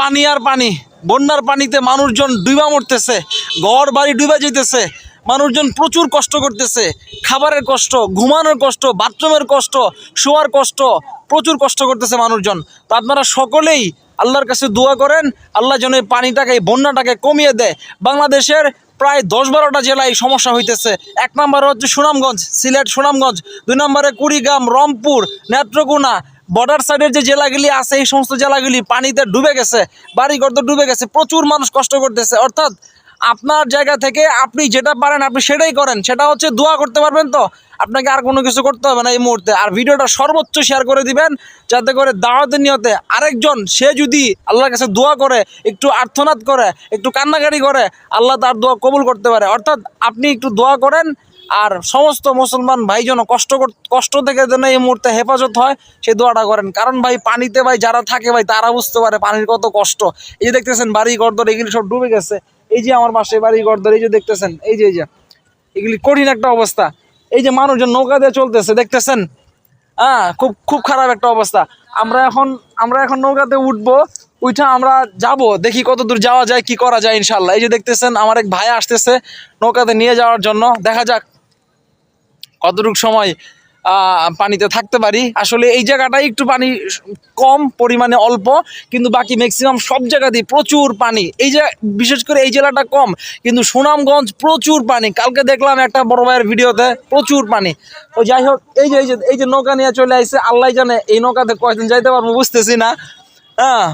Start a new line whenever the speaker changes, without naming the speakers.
পানি আর পানি। বন্যার পানিতে মানুষজন ডুবা মরতেছে, ঘর বাড়ি ডুবা যেতেছে মানুষজন প্রচুর কষ্ট করতেছে, খাবারের কষ্ট, ঘুমানোর কষ্ট, বাথরুমের কষ্ট, শোয়ার কষ্ট, প্রচুর কষ্ট করতেছে মানুষজন। তো আপনারা সকলেই আল্লাহর কাছে দোয়া করেন, আল্লাহ যেন এই পানিটাকে, এই বন্যাটাকে কমিয়ে দেয়। বাংলাদেশের প্রায় দশ বারোটা জেলায় সমস্যা হইতেছে। এক নম্বরে হচ্ছে সুনামগঞ্জ, সিলেট, সুনামগঞ্জ। দুই নম্বরে কুড়িগ্রাম, রংপুর, নেত্রকোনা বর্ডার সাইডের যে জেলাগুলি আছে, এই সমস্ত জেলাগুলি পানিতে ডুবে গেছে বাড়িঘর তো ডুবে গেছে, প্রচুর মানুষ কষ্ট করতেছে। অর্থাৎ আপনার জায়গা থেকে আপনি যেটা পারেন, আপনি সেটাই করেন। সেটা হচ্ছে দোয়া করতে পারবেন তো? আপনাকে আর কোনো কিছু করতে হবে না এই মুহূর্তে। আর ভিডিওটা সর্বোচ্চ শেয়ার করে দিবেন, যাতে করে দাওয়াতের নিয়তে আরেকজন, সে যদি আল্লাহর কাছে দোয়া করে, একটু আর্থনাদ করে, একটু কান্নাকাটি করে, আল্লাহ তার দোয়া কবুল করতে পারে। অর্থাৎ আপনি একটু দোয়া করেন আর সমস্ত মুসলমান ভাই যেন কষ্ট কষ্ট থেকে যেন এই মুহূর্তে হেফাজত হয় সেই দোয়াটা করেন। কারণ ভাই, পানিতে ভাই যারা থাকে ভাই, তারা বুঝতে পারে পানির কত কষ্ট। এই যে দেখতেছেন বাড়ি ঘরদর, এগুলি সব ডুবে গেছে। এই যে আমার পাশে বাড়ি ঘরদর, এই যে দেখতেছেন, এই যে এই যে, এগুলি কঠিন একটা অবস্থা। এই যে মানুষজন নৌকা দিয়ে চলতেছে, দেখতেছেন? হ্যাঁ খুব খুব খারাপ একটা অবস্থা। আমরা এখন আমরা এখন নৌকাতে উঠবো, উঠা আমরা যাব, দেখি কত দূর যাওয়া যায়, কি করা যায় ইনশাল্লাহ। এই যে দেখতেছেন, আমার এক ভাই আসতেছে নৌকাতে নিয়ে যাওয়ার জন্য। দেখা যাক কতটুকু সময় পানিতে থাকতে পারি? আসলে এই জায়গাটাই একটু পানি কম পরিমাণে অল্প, কিন্তু বাকি ম্যাক্সিমাম সব জায়গাতেই প্রচুর পানি। এই যে, বিশেষ করে এই জেলাটা কম, কিন্তু সুনামগঞ্জ প্রচুর পানি। কালকে দেখলাম একটা বড় ভাইয়ের ভিডিওতে প্রচুর পানি। তো যাই হোক, এই যে এই যে এই যে নৌকা নিয়ে চলে আসছে আল্লাহ জানে এই নৌকাতে কয়দিন যাইতে পারব বুঝতেছি না। হ্যাঁ।